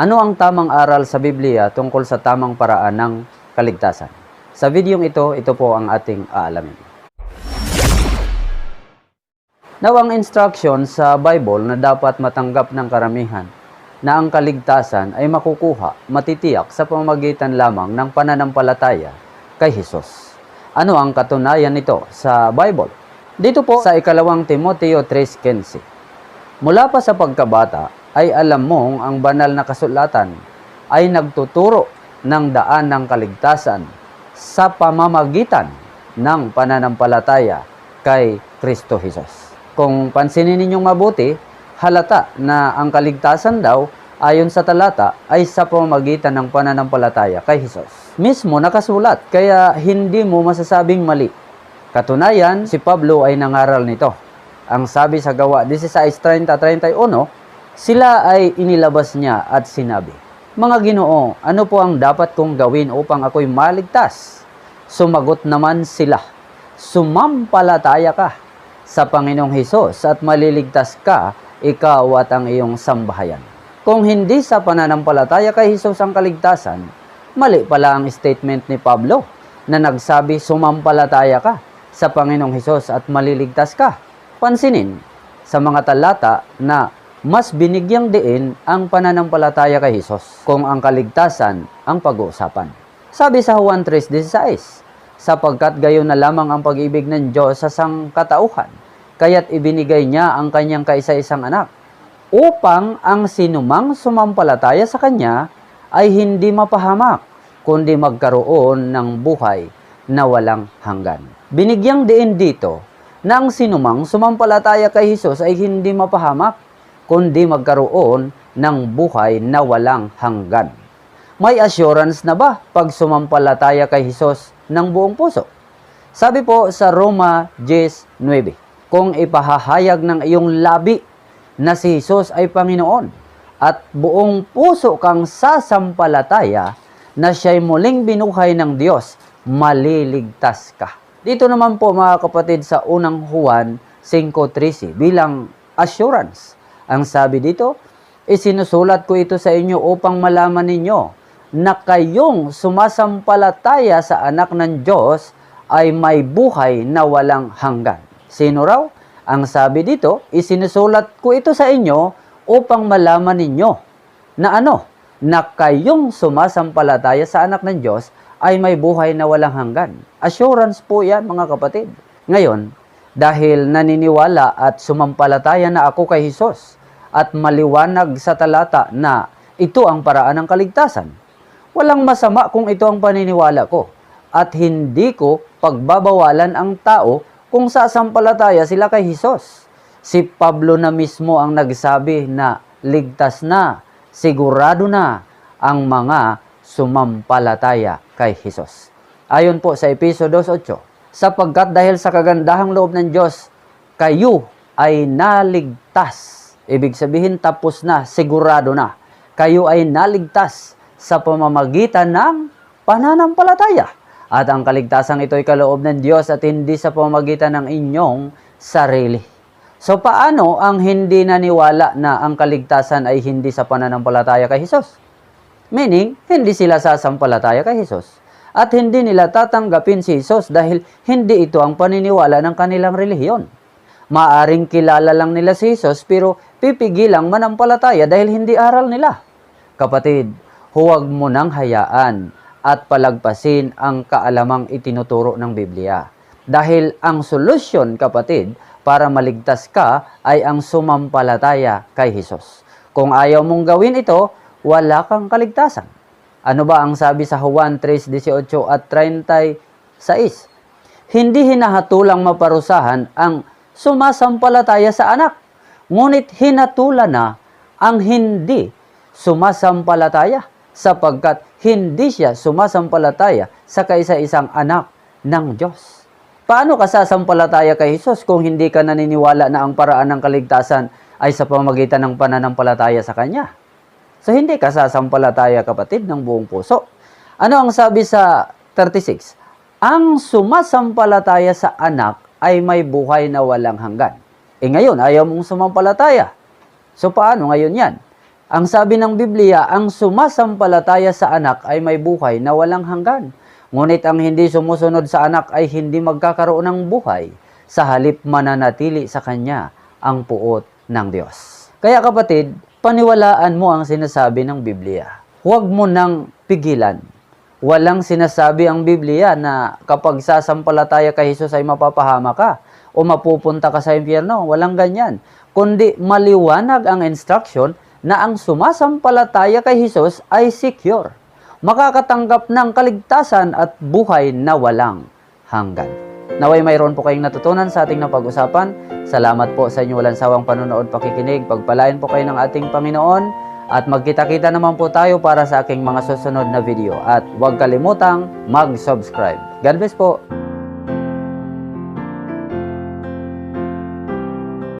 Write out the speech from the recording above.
Ano ang tamang aral sa Biblia tungkol sa tamang paraan ng kaligtasan? Sa videong ito, ito po ang ating aalamin. Now, ang instruction sa Bible na dapat matanggap ng karamihan na ang kaligtasan ay makukuha, matitiyak sa pamamagitan lamang ng pananampalataya kay Jesus. Ano ang katunayan nito sa Bible? Dito po sa ikalawang Timoteo 3.15. Mula pa sa pagkabata ay alam mong ang banal na kasulatan ay nagtuturo ng daan ng kaligtasan sa pamamagitan ng pananampalataya kay Kristo Jesus. Kung pansinin ninyong mabuti, halata na ang kaligtasan daw ayon sa talata ay sa pamamagitan ng pananampalataya kay Jesus. Mismo nakasulat, kaya hindi mo masasabing mali. Katunayan, si Pablo ay nangaral nito. Ang sabi sa gawa 16.30-31, sila ay inilabas niya at sinabi, Mga ginoo, ano po ang dapat kong gawin upang ako'y maligtas? Sumagot naman sila, Sumampalataya ka sa Panginoong Hesus at maliligtas ka, ikaw at ang iyong sambahayan. Kung hindi sa pananampalataya kay Hesus ang kaligtasan, mali pala ang statement ni Pablo na nagsabi sumampalataya ka sa Panginoong Hesus at maliligtas ka. Pansinin sa mga talata na mas binigyang diin ang pananampalataya kay Hesus kung ang kaligtasan ang pag-uusapan. Sabi sa Juan 3.16, sapagkat gayon na lamang ang pag-ibig ng Diyos sa sangkatauhan, kaya't ibinigay niya ang kanyang kaisa-isang anak, upang ang sinumang sumampalataya sa kanya ay hindi mapahamak, kundi magkaroon ng buhay na walang hanggan. Binigyang diin dito na ang sinumang sumampalataya kay Jesus ay hindi mapahamak, kundi magkaroon ng buhay na walang hanggan. May assurance na ba pag sumampalataya kay Jesus ng buong puso? Sabi po sa Roma 10.9, Kung ipahahayag ng iyong labi na si Jesus ay Panginoon at buong puso kang sasampalataya na siya'y muling binuhay ng Diyos, maliligtas ka. Dito naman po mga kapatid sa unang Juan 5.13 bilang assurance. Ang sabi dito, isinusulat ko ito sa inyo upang malaman ninyo na kayong sumasampalataya sa anak ng Diyos ay may buhay na walang hanggan. Sino raw? Ang sabi dito, isinusulat ko ito sa inyo upang malaman ninyo na ano? Na kayong sumasampalataya sa anak ng Diyos ay may buhay na walang hanggan. Assurance po yan mga kapatid. Ngayon, dahil naniniwala at sumampalataya na ako kay Jesus at maliwanag sa talata na ito ang paraan ng kaligtasan, Walang masama kung ito ang paniniwala ko at hindi ko pagbabawalan ang tao kung sasampalataya sila kay Jesus. Si Pablo na mismo ang nagsabi na ligtas na, sigurado na ang mga sumampalataya kay Jesus. Ayon po sa Episodio 8, sapagkat dahil sa kagandahang loob ng Diyos, kayo ay naligtas. Ibig sabihin tapos na, sigurado na. Kayo ay naligtas sa pamamagitan ng pananampalataya. At ang kaligtasan ito ay kaloob ng Diyos at hindi sa pamamagitan ng inyong sarili. So paano ang hindi naniwala na ang kaligtasan ay hindi sa pananampalataya kay Jesus? Meaning, hindi sila sasampalataya kay Jesus. At hindi nila tatanggapin si Jesus dahil hindi ito ang paniniwala ng kanilang relihiyon. Maaring kilala lang nila si Jesus pero pipigilang manampalataya dahil hindi aral nila. Kapatid, huwag mo nang hayaan at palagpasin ang kaalamang itinuturo ng Biblia. Dahil ang solusyon, kapatid, para maligtas ka ay ang sumampalataya kay Jesus. Kung ayaw mong gawin ito, wala kang kaligtasan. Ano ba ang sabi sa Juan 3:18 at 36? Hindi hinahatulang maparusahan ang sumasampalataya sa anak, ngunit hinatulan na ang hindi sumasampalataya sapagkat hindi siya sumasampalataya sa kaisa-isang anak ng Diyos. Paano ka sasampalataya kay Jesus kung hindi ka naniniwala na ang paraan ng kaligtasan ay sa pamagitan ng pananampalataya sa Kanya? So hindi ka sasampalataya kapatid ng buong puso. Ano ang sabi sa 36? Ang sumasampalataya sa anak ay may buhay na walang hanggan. E ngayon, ayaw mong sumampalataya. So paano ngayon yan? Ang sabi ng Biblia, ang sumasampalataya sa anak ay may buhay na walang hanggan. Ngunit ang hindi sumusunod sa anak ay hindi magkakaroon ng buhay. Sa halip mananatili sa kanya ang puot ng Diyos. Kaya kapatid, paniwalaan mo ang sinasabi ng Biblia. Huwag mo nang pigilan. Walang sinasabi ang Biblia na kapag sasampalataya kay Jesus ay mapapahama ka o mapupunta ka sa impyerno. Walang ganyan. Kundi maliwanag ang instruction na ang sumasampalataya kay Jesus ay secure. Makakatanggap ng kaligtasan at buhay na walang hanggan. Naway mayroon po kayong natutunan sa ating napag-usapan. Salamat po sa inyong walang sawang panonood pakikinig. Pagpalain po kayo ng ating Panginoon. At magkita-kita naman po tayo para sa aking mga susunod na video. At huwag kalimutang mag-subscribe. God bless po!